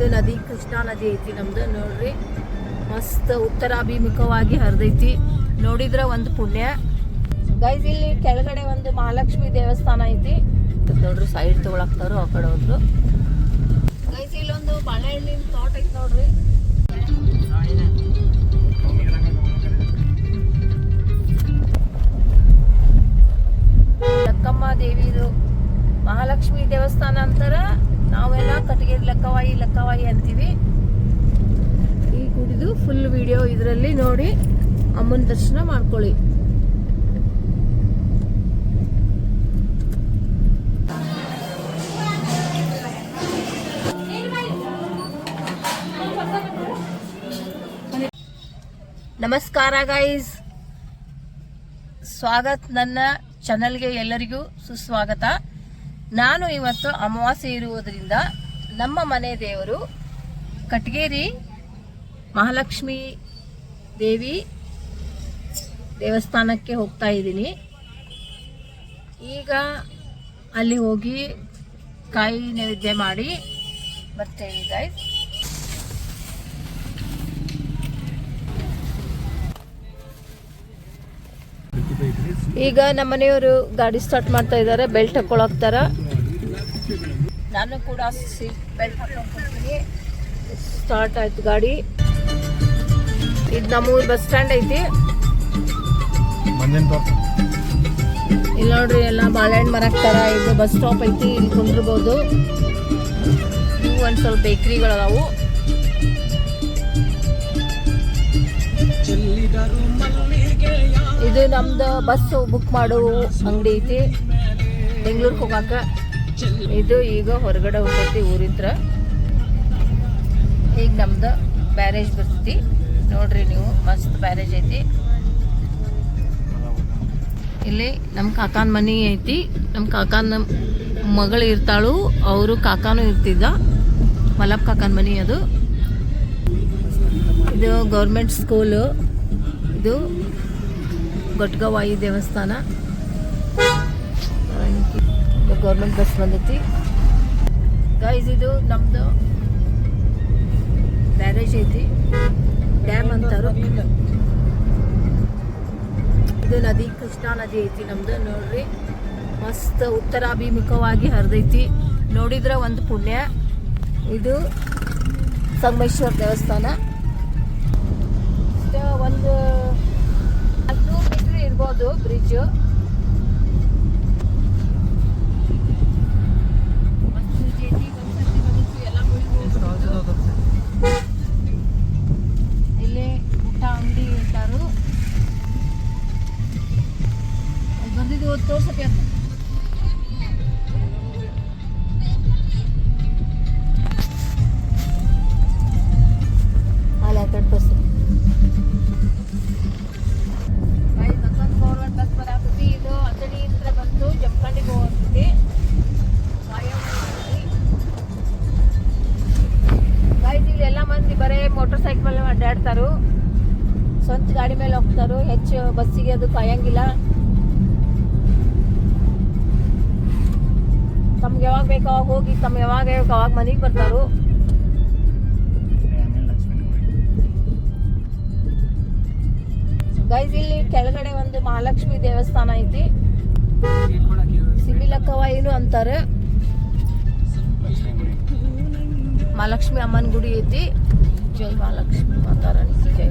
ಇದು ನದಿ, ಕೃಷ್ಣಾ ನದಿ ಐತಿ ನಮ್ದು, ನೋಡ್ರಿ. ಮಸ್ತ್ ಉತ್ತರಾಭಿಮುಖವಾಗಿ ಹರಿದೈತಿ. ನೋಡಿದ್ರ ಒಂದು ಪುಣ್ಯ. ಗೈಸ್ ಇಲ್ಲಿ ಕೆಳಗಡೆ ಒಂದು ಮಹಾಲಕ್ಷ್ಮಿ ದೇವಸ್ಥಾನ ಐತಿ. ನೋಡ್ರಿ ಸೈಡ್ ತಗೊಳಕ್ತಾರು ಆ ಕಡೆ ಹೋದ್ರು. ಗೈಸ್ ಇಲ್ಲೊಂದು ಬಾಳೆಹಣ್ಣಿನ ತೋಟ ಐತಿ ನೋಡ್ರಿ. ಲಕ್ಕಮ್ಮ ದೇವಿದು ಮಹಾಲಕ್ಷ್ಮಿ ದೇವಸ್ಥಾನ ಅಂತಾರ. ನಾವೆಲ್ಲ ಕಟ್ಟಿಗೆ ಲೆಕ್ಕವಾಯಿ ಲೆಕ್ಕವಾಯಿ ಅಂತೀವಿ. ಈ ಕುಡಿದು ಫುಲ್ ವಿಡಿಯೋ ಇದರಲ್ಲಿ ನೋಡಿ, ಅಮ್ಮನ ದರ್ಶನ ಮಾಡ್ಕೊಳ್ಳಿ. ನಮಸ್ಕಾರ ಗೈಸ್ ಸ್ವಾಗತ್ ನನ್ನ ಚಾನಲ್ಗೆ ಎಲ್ಲರಿಗೂ ಸುಸ್ವಾಗತ. ನಾನು ಇವತ್ತು ಅಮಾವಾಸ್ಯೆ ಇರುವುದರಿಂದ ನಮ್ಮ ಮನೆ ದೇವರು ಕಟ್ಗೇರಿ ಮಹಾಲಕ್ಷ್ಮಿ ದೇವಿ ದೇವಸ್ಥಾನಕ್ಕೆ ಹೋಗ್ತಾ ಇದ್ದೀನಿ. ಈಗ ಅಲ್ಲಿ ಹೋಗಿ ಕಾಯಿ ನೈವೇದ್ಯ ಮಾಡಿ ಬರ್ತೇವೆ ಗೈಸ್ ಈಗ ನಮ್ಮ ಮನೆಯವರು ಗಾಡಿ ಸ್ಟಾರ್ಟ್ ಮಾಡ್ತಾ ಇದ್ದಾರೆ ಬೆಲ್ಟ್ ಹಾಕೊಳಕ್ತಾರ ನಾನು ಕೂಡ ಸೀಟ್ ಬೆಲ್ಟ್ ಹಾಕೊಂಡ್ತೀನಿ ಸ್ಟಾರ್ಟ್ ಆಯ್ತು ಗಾಡಿ. ಇದು ನಮ್ಮೂರ್ ಬಸ್ ಸ್ಟ್ಯಾಂಡ್ ಐತಿ. ಇಲ್ಲ ನೋಡ್ರಿ ಎಲ್ಲ ಬಾಳೆಹಣ್ಣು ಮರಾಕ್ತಾರ ಇದು ಬಸ್ ಸ್ಟಾಪ್ ಐತಿ ಇಲ್ಲಿ ಕುಂದ್ರಬಹುದು ಇವು ಒಂದ್ ಸ್ವಲ್ಪ ಬೇಕ್ರಿಗಳದಾವು ಇದು ನಮ್ದು ಬಸ್ ಬುಕ್ ಮಾಡೋ ಅಂಗಡಿ ಐತಿ. ಬೆಂಗ್ಳೂರ್ಗೆ ಹೋಗಾಕ. ಇದು ಈಗ ಹೊರಗಡೆ ಹೋಗ್ತೈತಿ ಊರಿಂತ್ರ ಈಗ ನಮ್ದು ಬ್ಯಾರೇಜ್ ಬರ್ತೈತಿ. ನೋಡ್ರಿ ನೀವು, ಮಸ್ತ್ ಬ್ಯಾರೇಜ್ ಐತಿ. ಇಲ್ಲಿ ನಮ್ಮ ಕಾಕಾನ ಮನೆ ಐತಿ. ನಮ್ಮ ಕಾಕಾನ ಮಗಳು ಇರ್ತಾಳು, ಅವರು ಕಾಕಾನು ಇರ್ತಿದ್ದ. ಮಲಪ್ ಕಾಕಾನ ಮನೆ ಅದು. ಇದು ಗೌರ್ಮೆಂಟ್ ಸ್ಕೂಲು. ಇದು ಗೊಟ್ಗವಾಯಿ ದೇವಸ್ಥಾನ. ಗೌರ್ಮೆಂಟ್ ಬಸ್ ಬಂದೈತಿ. ಗೈಸ್ ಇದು ನಮ್ದು ಬ್ಯಾರೇಜ್ ಐತಿ. ಡ್ಯಾಮ್ ಅಂತಾರು. ಇದು ನದಿ, ಕೃಷ್ಣಾ ನದಿ ಐತಿ ನಮ್ದು, ನೋಡ್ರಿ. ಮಸ್ತ್ ಉತ್ತರಾಭಿಮುಖವಾಗಿ ಹರಿದೈತಿ. ನೋಡಿದ್ರೆ ಒಂದು ಪುಣ್ಯ. ಇದು ಸಂಗಮೇಶ್ವರ ದೇವಸ್ಥಾನ. ಒಂದು ಹತ್ತು ಮೀಟರ್ ಇರ್ಬೋದು ಬ್ರಿಡ್ಜ್ ಇರ್ತಾರು ಅಲ್ಲಿ ಬಂದಿದ್ದು ತೋರ್ಸಕ್ಕೆ ಅಂತ. ಅಲ್ಲ ಕಡೆ ಬಸ್ಸಿಗೆ ಅದು ಕಾಯಂಗಿಲ್ಲ. ತಮ್ಗೆ ಯಾವಾಗ ಬೇಕು ಅವಾಗ ಹೋಗಿ ತಮ್ ಯಾವಾಗ ಬೇಕು ಅವಾಗ ಮನೆಗೆ ಬರ್ತಾರು. ಗೈಸ್ ಇಲ್ಲಿ ಕೆಳಗಡೆ ಒಂದು ಮಹಾಲಕ್ಷ್ಮಿ ದೇವಸ್ಥಾನ ಐತಿ. ಸಿಮಿಲಕ್ಕವಾಯಿನು ಅಂತಾರೆ. ಲಕ್ಷ್ಮೀ ಮಹಾಲಕ್ಷ್ಮಿ ಅಮ್ಮನ ಗುಡಿ ಐತಿ. ಜೈ ಮಹಾಲಕ್ಷ್ಮಿ ಮಾತಾರಾಣಿ ಜೈ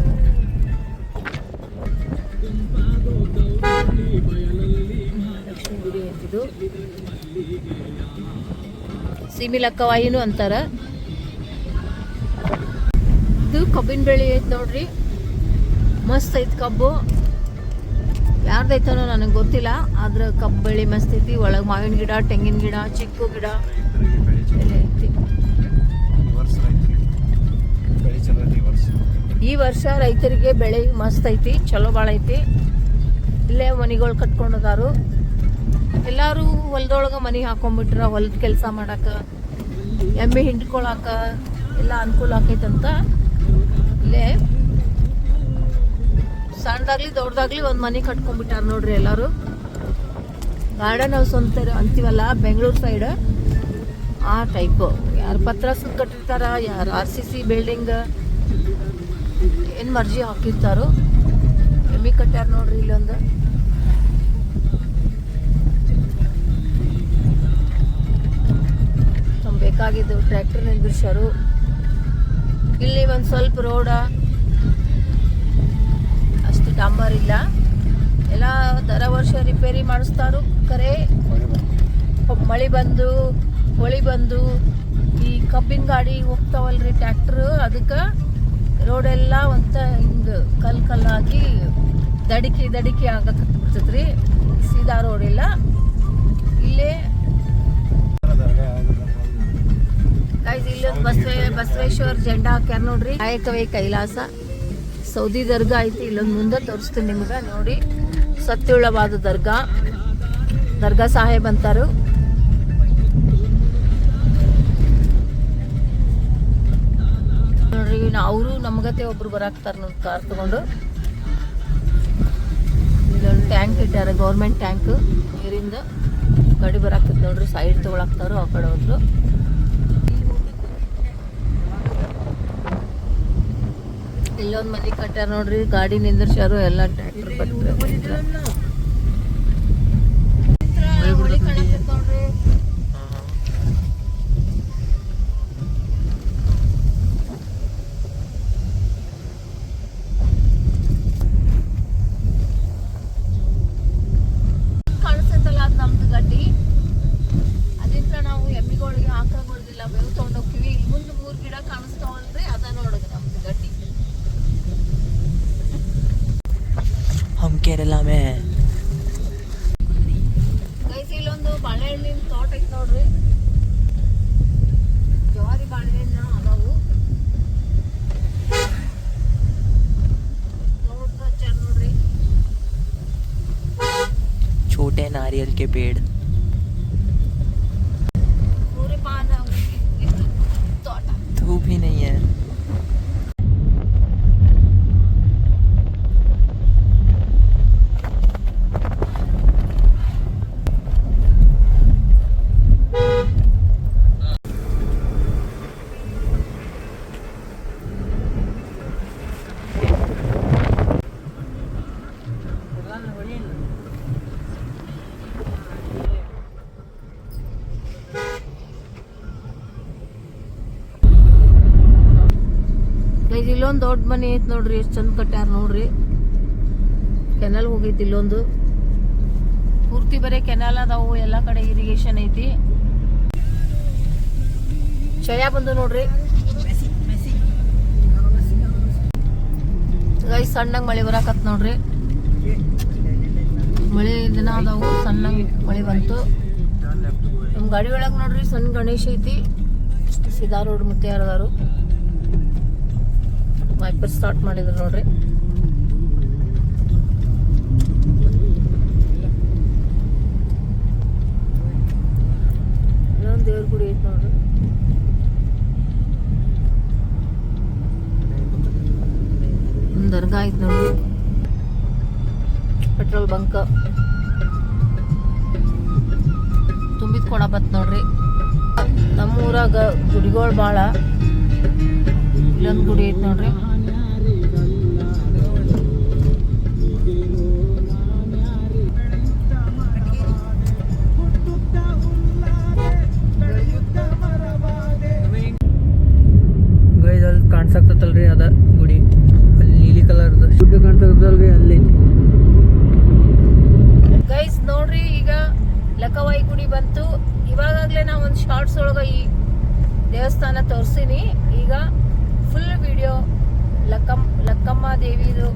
ಐತಿದು ಸಿಮಿಲಕ್ಕವಾಯಿನು ಅಂತಾರ. ಇದು ಕಬ್ಬಿನ ಬೆಳೆ ಐತಿ ನೋಡ್ರಿ. ಮಸ್ತ್ ಐತಿ ಕಬ್ಬು. ಯಾರ್ದೈತನೋ ನನಗೆ ಗೊತ್ತಿಲ್ಲ, ಆದ್ರೆ ಕಬ್ಬು ಬೆಳೆ ಮಸ್ತ್ ಐತಿ. ಒಳಗೆ ಮಾವಿನ ಗಿಡ, ತೆಂಗಿನ ಗಿಡ, ಚಿಕ್ಕು ಗಿಡ. ಐತಿ ಈ ವರ್ಷ ರೈತರಿಗೆ ಬೆಳೆ ಮಸ್ತ್ ಐತಿ, ಚಲೋ ಭಾಳ ಐತಿ. ಇಲ್ಲೇ ಮನಿಗಳು ಕಟ್ಕೊಂಡದಾರು ಎಲ್ಲರೂ ಹೊಲದೊಳಗೆ ಮನೆ ಹಾಕೊಂಡ್ಬಿಟ್ರ ಹೊಲದ ಕೆಲಸ ಮಾಡಾಕ, ಎಮ್ಮೆ ಹಿಂಡ್ಕೊಳಕ ಎಲ್ಲ ಅನುಕೂಲ ಆಕೈತಂತ ಇಲ್ಲೇ ಸಣ್ಣದಾಗ್ಲಿ ದೊಡ್ಡದಾಗ್ಲಿ ಒಂದು ಮನೆ ಕಟ್ಕೊಂಡ್ಬಿಟ್ಟಾರ ನೋಡ್ರಿ ಎಲ್ಲರೂ. ಗಾರ್ಡನ್ ಹೌಸ್ ಅಂತ ಅಂತೀವಲ್ಲ, ಬೆಂಗಳೂರು ಸೈಡ್. ಆ ಟೈಪ್ ಯಾರು ಪತ್ರ ಸುತ್ತ ಕಟ್ಟಿರ್ತಾರ, ಯಾರು ಆರ್ ಸಿ ಸಿ ಬಿಲ್ಡಿಂಗ್ ಏನು ಮರ್ಜಿ ಹಾಕಿರ್ತಾರೋ. ಎಮ್ಮಿ ಕಟ್ಟ್ಯಾರ ನೋಡ್ರಿ ಇಲ್ಲೊಂದು. ಬೇಕಾಗಿದ್ದು ಟ್ರ್ಯಾಕ್ಟರ್ ನಿಂದಿರ್ಸರು ಇಲ್ಲಿ ಒಂದು ಸ್ವಲ್ಪ ರೋಡ ಅಷ್ಟು ಡಾಂಬರ್ ಇಲ್ಲ. ಎಲ್ಲ ದರ ವರ್ಷ ರಿಪೇರಿ ಮಾಡಿಸ್ತಾರು. ಕರೆ ಮಳೆ ಬಂದು, ಹೊಳಿ ಬಂದು, ಈ ಕಬ್ಬಿನ ಗಾಡಿ ಹೋಗ್ತಾವಲ್ರಿ ಟ್ರ್ಯಾಕ್ಟ್ರು ಅದಕ್ಕೆ ರೋಡೆಲ್ಲ ಒಂತ ಹಿಂಗೆ ಕಲ್ ಕಲ್ಲಾಗಿ ದಡಿಕೆ ದಡಿಕೆ ಆಗಕ್ಕೆ ಬಿಡ್ತೈತ್ರಿ ಸೀದಾ ರೋಡ್ ಇಲ್ಲ. ಇಲ್ಲೇ ಗೈಸ್ ಬಸವೇ ಬಸವೇಶ್ವರ ಜೆಂಡಾ ಹಾಕ್ಯಾರ ನೋಡ್ರಿ. ಕಾಯಕವೇ ಕೈಲಾಸ. ಸೌದಿ ದರ್ಗಾ ಐತಿ, ಇಲ್ಲೊಂದು ಮುಂದೆ ತೋರಿಸ್ತೀನಿ ನಿಮ್ಗೆ. ನೋಡಿ, ಸತ್ಯುಳ್ಳವಾದ ದರ್ಗಾ. ದರ್ಗಾ ಸಾಹೇಬ್ ಅಂತಾರು. ನೋಡ್ರಿ ಅವರು ನಮ್ಗತೆ ಒಬ್ರು ಬರಾಕ್ತಾರ ನೋಡಿ ಕಾರ್ ತಗೊಂಡು. ಇಲ್ಲೊಂದು ಟ್ಯಾಂಕ್ ಇಟ್ಟಾರ ಗೌರ್ಮೆಂಟ್ ಟ್ಯಾಂಕ್. ನೀರಿಂದ ಗಡಿ ಬರಾಕ್ತದ ನೋಡ್ರಿ ಸೈಡ್ ತಗೊಳಕ್ತಾರು ಆ ಕಡೆ ಹೋದ್ರು. ಇಲ್ಲೊಂದು ಮನೆ ಕಟ್ಟಾರ ನೋಡ್ರಿ ಗಾಡಿ ನಿಂದ್ರಸ್ಯಾರು ಎಲ್ಲಾ ಟ್ರ್ಯಾಕ್ಟರ್ पेड़। धूप ही नहीं है। ಮನೆ ಐತ್ ನೋಡ್ರಿ, ಎಷ್ಟು ಚಂದ ಕಟ್ಟ್ಯಾರ ನೋಡ್ರಿ. ಕೆನಲ್ ಹೋಗೈತಿ ಇಲ್ಲೊಂದು. ಪೂರ್ತಿ ಬರೀ ಕೆನಲ್ ಅದಾವು, ಎಲ್ಲ ಕಡೆ ಇರಿಗೇಷನ್ ಐತಿ. ಚಯ ಬಂದು ನೋಡ್ರಿ. ಗೈಸ್ ಸಣ್ಣಗೆ ಮಳೆ ಬರಾಕತ್ ನೋಡ್ರಿ. ಮಳೆ ದಿನ ಅದಾವು, ಸಣ್ಣಂಗ್ ಮಳೆ ಬಂತು. ನಮ್ಮ ಗಾಡಿ ಒಳಗ್ ನೋಡ್ರಿ ಸಣ್ಣ ಗಣೇಶ ಐತಿ. ಸಿದಾ ರೋಡ್ ವೈಪರ್ ಸ್ಟಾರ್ಟ್ ಮಾಡಿದ್ರು ನೋಡ್ರಿ. ದೇವ್ರ ಗುಡಿ ಐತಿ ನೋಡ್ರಿ. ದರ್ಗಾ ಐತೆ ನೋಡ್ರಿ. Petrol bunk. ತುಂಬಿದ ಕೊಡ ಬತ್ ನೋಡ್ರಿ. ನಮ್ಮೂರಾಗ ಗುಡಿಗಳು ಭಾಳ ಇಲ್ಲೊಂದು ಗುಡಿ ಐತಿ ನೋಡ್ರಿ. ಕಾಣ್ಸಕ್ತಲ್ರಿ ಅದ ಗುಡಿ. ಅಲ್ಲಿ ನೀಲಿ ಕಲರ್ದು ಶುದ್ಧ ಕಾಣ್ಸಕ್ತಲ್ರಿ ಅಲ್ಲಿ. ಗೈಸ್ ನೋಡ್ರಿ, ಈಗ ಲಕ್ಕವಾಯಿ ಗುಡಿ ಬಂತು. ಇವಾಗಲೇ ನಾ ಒಂದು ಶಾರ್ಟ್ಸ್ ಒಳಗೆ ಈ ದೇವಸ್ಥಾನ ತೋರಿಸಿನಿ. ಈಗ ಫುಲ್ ವಿಡಿಯೋ ಲಕ್ಕಮ್ ಲಕ್ಕಮ್ಮ ದೇವಿದು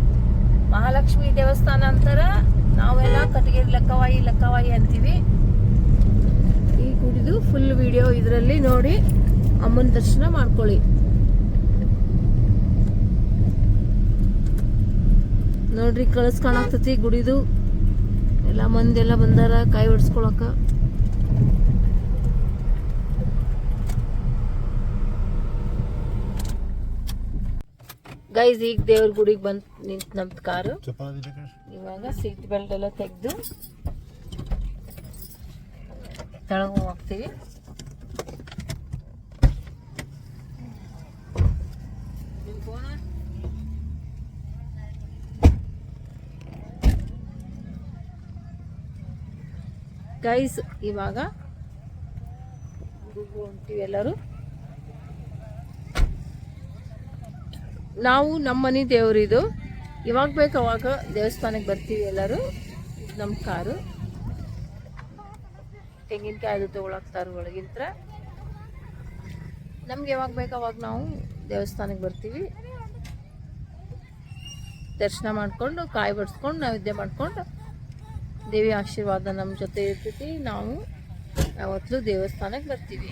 ಮಹಾಲಕ್ಷ್ಮಿ ದೇವಸ್ಥಾನ ಅಂತಾರ. ನಾವೆಲ್ಲ ಕಟಗೇರಿ ಲಕ್ಕವಾಯಿ ಲಕ್ಕವಾಯಿ ಅಂತೀವಿ. ಈ ಗುಡಿದು ಫುಲ್ ವಿಡಿಯೋ ಇದರಲ್ಲಿ ನೋಡಿ ಅಮ್ಮನ ದರ್ಶನ ಮಾಡ್ಕೊಳ್ಳಿ. ನೋಡ್ರಿ ಕಳಸ್ ಕಾಣಾಕ್ತತಿ ಗುಡಿದು. ಎಲ್ಲ ಮಂದಿ ಎಲ್ಲ ಬಂದಾರ, ಕಾಯಿ ಹೊಡ್ಸ್ಕೊಳಕ. ಗೈಸ್ ಈಗ ದೇವ್ರ ಗುಡಿಗೆ ಬಂದ್ ನಿಂತು ನಮ್ದು ಕಾರು. ಇವಾಗ ಸೀಟ್ ಬೆಲ್ಟ್ ಎಲ್ಲ ತೆಗೆದು ತೆಳಗ ಹೋಗ್ತೀವಿ. ಗೈಸ್ ಇವಾಗ ಹೊಂಟಿವಿ ಎಲ್ಲರೂ. ನಾವು ನಮ್ಮ ಮನೆ ದೇವ್ರಿದು. ಇವಾಗ ಬೇಕು ಅವಾಗ ದೇವಸ್ಥಾನಕ್ಕೆ ಬರ್ತೀವಿ ಎಲ್ಲರೂ. ನಮ್ಮ ಕಾರು. ತೆಂಗಿನಕಾಯಿ ಅದು ತೊಗೊಳಕ್ತಾರ ಒಳಗಿಂತ್ರ. ನಮ್ಗೆ ಯಾವಾಗ ಬೇಕು ಅವಾಗ ನಾವು ದೇವಸ್ಥಾನಕ್ಕೆ ಬರ್ತೀವಿ. ದರ್ಶನ ಮಾಡಿಕೊಂಡು, ಕಾಯಿ ಬಡಿಸ್ಕೊಂಡು, ನೈವೇದ್ಯ ಮಾಡ್ಕೊಂಡು. ದೇವಿ ಆಶೀರ್ವಾದ ನಮ್ಮ ಜೊತೆ ಇರ್ತೈತಿ. ನಾವು ಯಾವತ್ತೂ ದೇವಸ್ಥಾನಕ್ಕೆ ಬರ್ತೀವಿ.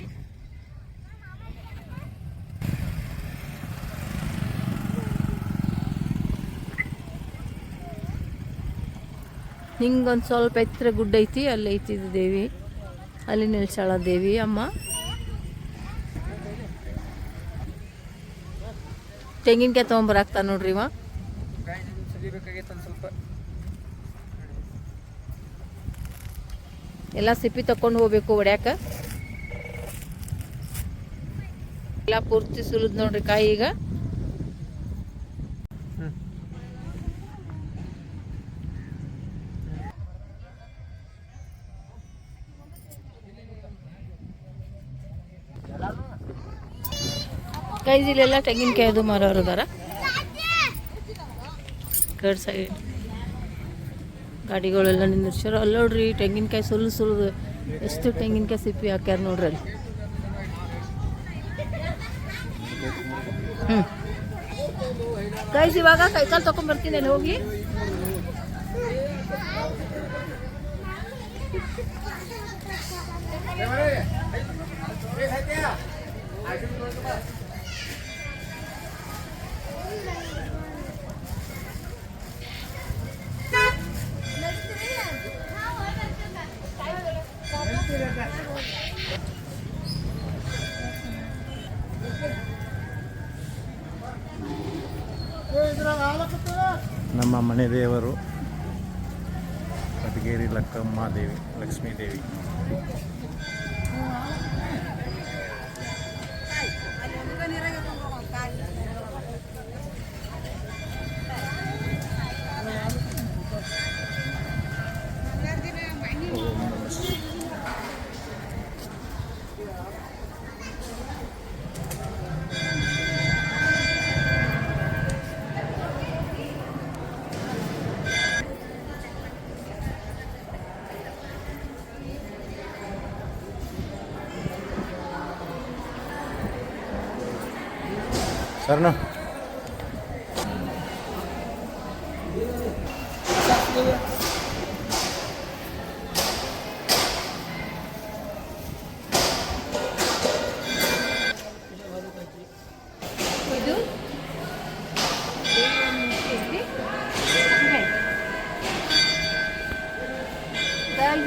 ಹಿಂಗೊಂದು ಸ್ವಲ್ಪ ಎತ್ತರ ಗುಡ್ಡ ಐತಿ, ಅಲ್ಲಿ ಐತಿ ದೇವಿ. ಅಲ್ಲಿ ನಿಲ್ಸಾಳ ದೇವಿ ಅಮ್ಮ. ತೆಂಗಿನಕಾಯಿ ತೊಗೊಂಬರಾಗ್ತಾನೆ ನೋಡ್ರಿ ಇವ. ಸ್ವಲ್ಪ. ಎಲ್ಲ ಸಿಪ್ಪಿ ತಕೊಂಡು ಹೋಗ್ಬೇಕು ಒಡ್ಯಾಕ ಎಲ್ಲ ಪೂರ್ತಿ ಸುಲಿದ್ ನೋಡ್ರಿ ಕಾಯಿ ಈಗ. ಕೈಜಿಲೆಲ್ಲ ತೆಂಗಿನಕಾಯಿ ಅದು ಮಾರೋರು ಅದಾರ. ಕಡ್ಸಾಗಿ ಸೈಡ್ ಗಾಡಿಗಳೆಲ್ಲ ನಿಂದಿರ್ಸ್ಯಾರ ಅಲ್ಲಿ ನೋಡ್ರಿ ತೆಂಗಿನಕಾಯಿ ಸುಲ್ಲು ಸುಲಿದು ಎಷ್ಟು ತೆಂಗಿನಕಾಯಿ ಸಿಪ್ಪಿ ಹಾಕ್ಯಾರ ನೋಡ್ರಿ ಅಲ್ಲಿ. ಹ್ಞೂ ಗೈಸ್, ಇವಾಗ ಕೈಕಾಲು ತೊಗೊಂಬರ್ತೀನಿ ಅಲ್ಲಿ ಹೋಗಿ. ನಮ್ಮ ಮನೆ ದೇವರು ಕಟಗೇರಿ ಲಕ್ಕಮ್ಮ ದೇವಿ ಲಕ್ಷ್ಮೀ ದೇವಿ. ಸರ್ನು ಇದು?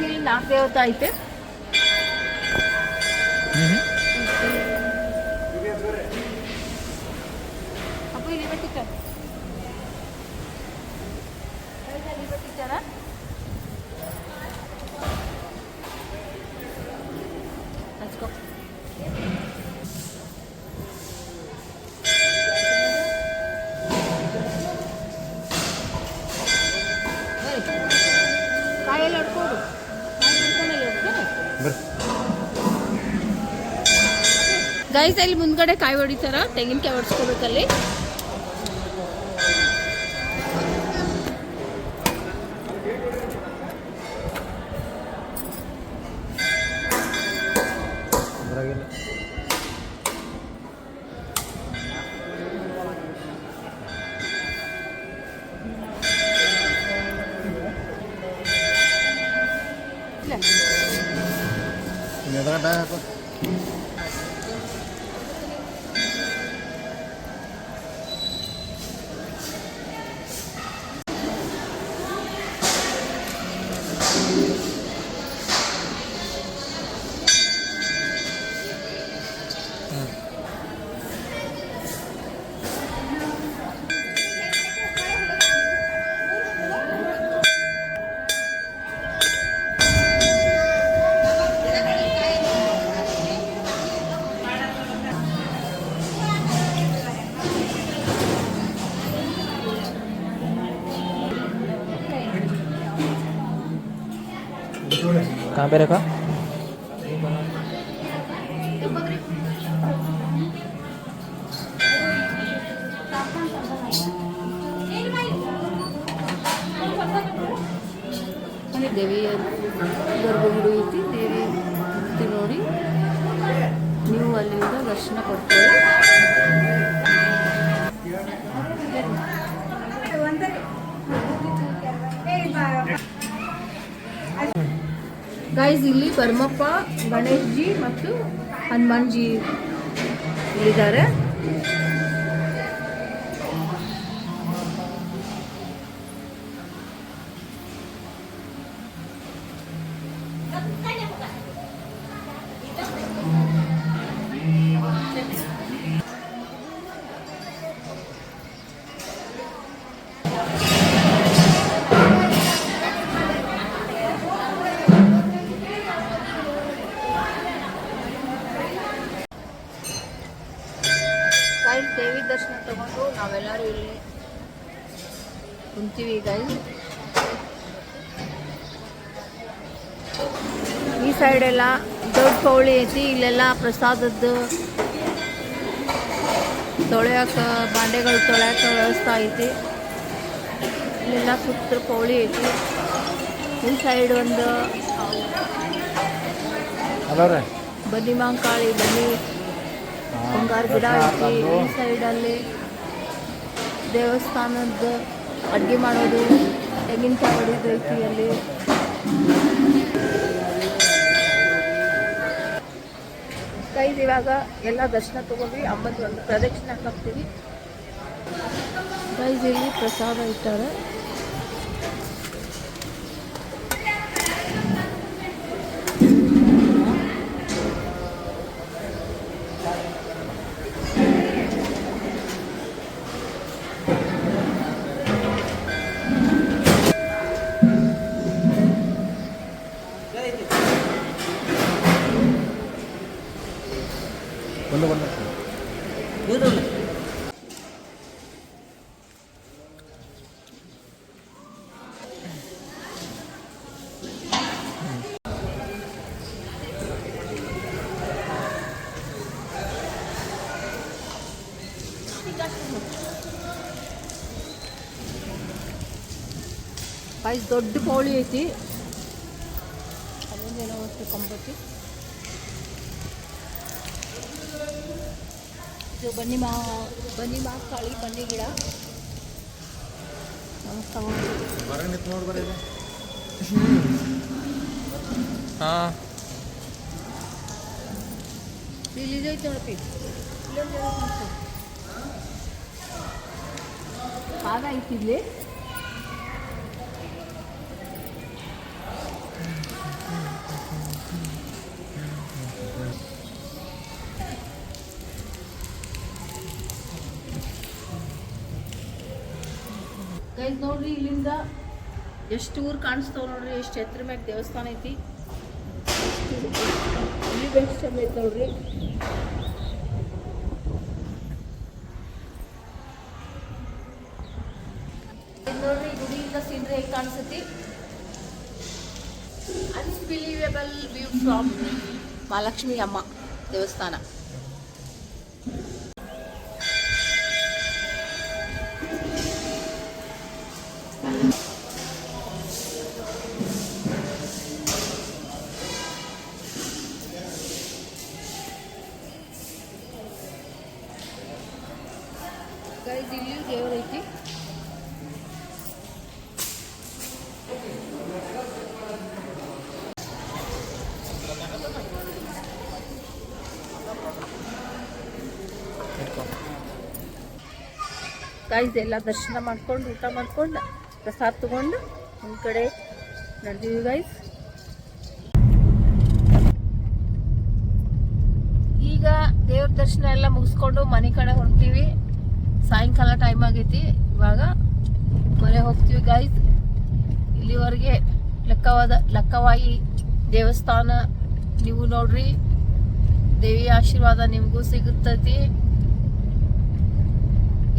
ಇಲ್ಲಿ ನಾಲ್ಕು ದೇವತೆ ಐತೆ. ಗೈಸ್ ಅಲ್ಲಿ ಮುಂದ್ಗಡೆ ಕಾಯಿ ಹೊಡಿತಾರ? ತೆಂಗಿನಕಾಯಿ ಹೊಡ್ಸ್ಕೋಬೇಕಲ್ಲಿ. कहाँ पे रखा? ಇಲ್ಲಿ ಬರ್ಮಪ್ಪ ಗಣೇಶ್ ಜಿ ಮತ್ತು ಹನುಮಾನ್ ಜಿ ಸೈಡ್ ದೊಡ್ಡ ಪೌಳಿ ಐತಿ ಇಲ್ಲೆಲ್ಲ ಪ್ರಸಾದದ್ದು ತೊಳೆಯಕ ಬಾಂಡೆಗಳು ತೊಳೆಯೋಕೆ ವ್ಯವಸ್ಥೆ ಐತಿ. ಇಲ್ಲೆಲ್ಲ ಸುತ್ತ ಪೌಳಿ ಐತಿ. ಈ ಸೈಡ್ ಒಂದು ಬನ್ನಿ ಮಾಂಕಾಳಿ ಬನ್ನಿ ಬಂಗಾರ ಗಿಡ ಐತಿ. ಈ ಸೈಡಲ್ಲಿ ದೇವಸ್ಥಾನದ್ದು ಅಡುಗೆ ಮಾಡೋದು ತೆಂಗಿನಕಾಯಿ ಐತಿ ಅಲ್ಲಿ. ಗೈಸ್ ಇವಾಗ ಎಲ್ಲ ದರ್ಶನ ತಗೊಂಡ್ವಿ ಅಮ್ಮನ ಒಂದು ಪ್ರದಕ್ಷಿಣೆ ಹಾಕ್ತೀವಿ. ಗೈಸ್ ಇಲ್ಲಿ ಪ್ರಸಾದ ಇಟ್ಟಾರೆ. ಗೈಸ್ ದೊಡ್ಡ ಕೋಳಿ ಐತಿ. ಅದೊಂದೇನೋ ವಸ್ತು ಕಂಬತ್ತಿ ಇದು ಬನ್ನಿ ಮಾ ಬನ್ನಿ ಮಾ ಕಾಳಿ ಬನ್ನಿ ಗಿಡ. ನಮಸ್ಕಾರ ಹೊರಗೆ ನಿಂತು ನೋಡಿ ಬರೀ ಹಾಂ. ಇಲ್ಲಿ ಇದೈತೆ ನೋಡಪ್ಪಿ. ಇಲ್ಲೊಂದು ಪಾದ ಐತಿ ಇಲ್ಲಿ ಗೈಸ್ ನೋಡ್ರಿ ಇಲ್ಲಿಂದ ಎಷ್ಟು ಊರು ಕಾಣಿಸ್ತಾವ ನೋಡ್ರಿ ಎಷ್ಟು ಎತ್ತರ ಮ್ಯಾಗ ದೇವಸ್ಥಾನ ಐತಿ ಇಲ್ಲಿ ಬೆಸ್ಟ್ ಐತಿ ನೋಡ್ರಿ ಅನ್ಬಿಲೀವೇಬಲ್ ವ್ಯೂ ಫ್ರಾಮ್ ಮಹಾಲಕ್ಷ್ಮಿ ಅಮ್ಮ ದೇವಸ್ಥಾನ ಗೈಸ್ ಎಲ್ಲ ದರ್ಶನ ಮಾಡ್ಕೊಂಡು ಊಟ ಮಾಡ್ಕೊಂಡು ಪ್ರಸಾದ ತಗೊಂಡು ಒಂದು ಕಡೆ ನಡೆದೀವಿ ಗಾಯ್ಸ್ ಈಗ ದೇವ್ರ ದರ್ಶನ ಎಲ್ಲ ಮುಗಿಸ್ಕೊಂಡು ಮನೆ ಕಡೆ ಹೊಂಟೀವಿ. ಸಾಯಂಕಾಲ ಟೈಮ್ ಆಗೈತಿ. ಇವಾಗ ಮನೆ ಹೋಗ್ತೀವಿ ಗೈಸ್ ಇಲ್ಲಿವರೆಗೆ ಲೆಕ್ಕವಾದ ಲೆಕ್ಕವಾಯಿ ದೇವಸ್ಥಾನ ನೀವು ನೋಡ್ರಿ. ದೇವಿ ಆಶೀರ್ವಾದ ನಿಮಗೂ ಸಿಗುತ್ತೈತಿ.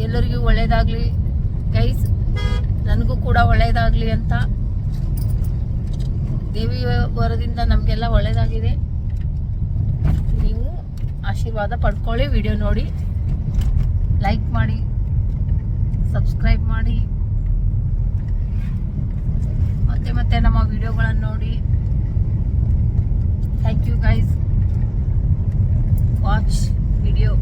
ಎಲ್ಲರಿಗೂ ಒಳ್ಳೇದಾಗ್ಲಿ. ಗೈಸ್ ನನಗೂ ಕೂಡ ಒಳ್ಳೆಯದಾಗಲಿ ಅಂತ. ದೇವಿ ವರದಿಂದ ನಮಗೆಲ್ಲ ಒಳ್ಳೇದಾಗಿದೆ. ನೀವು ಆಶೀರ್ವಾದ ಪಡ್ಕೊಳ್ಳಿ ವಿಡಿಯೋ ನೋಡಿ. ಲೈಕ್ ಮಾಡಿ ಸಬ್ಸ್ಕ್ರೈಬ್ ಮಾಡಿ. ಮತ್ತೆ ಮತ್ತೆ ನಮ್ಮ ವಿಡಿಯೋಗಳನ್ನು ನೋಡಿ. Thank you guys watch video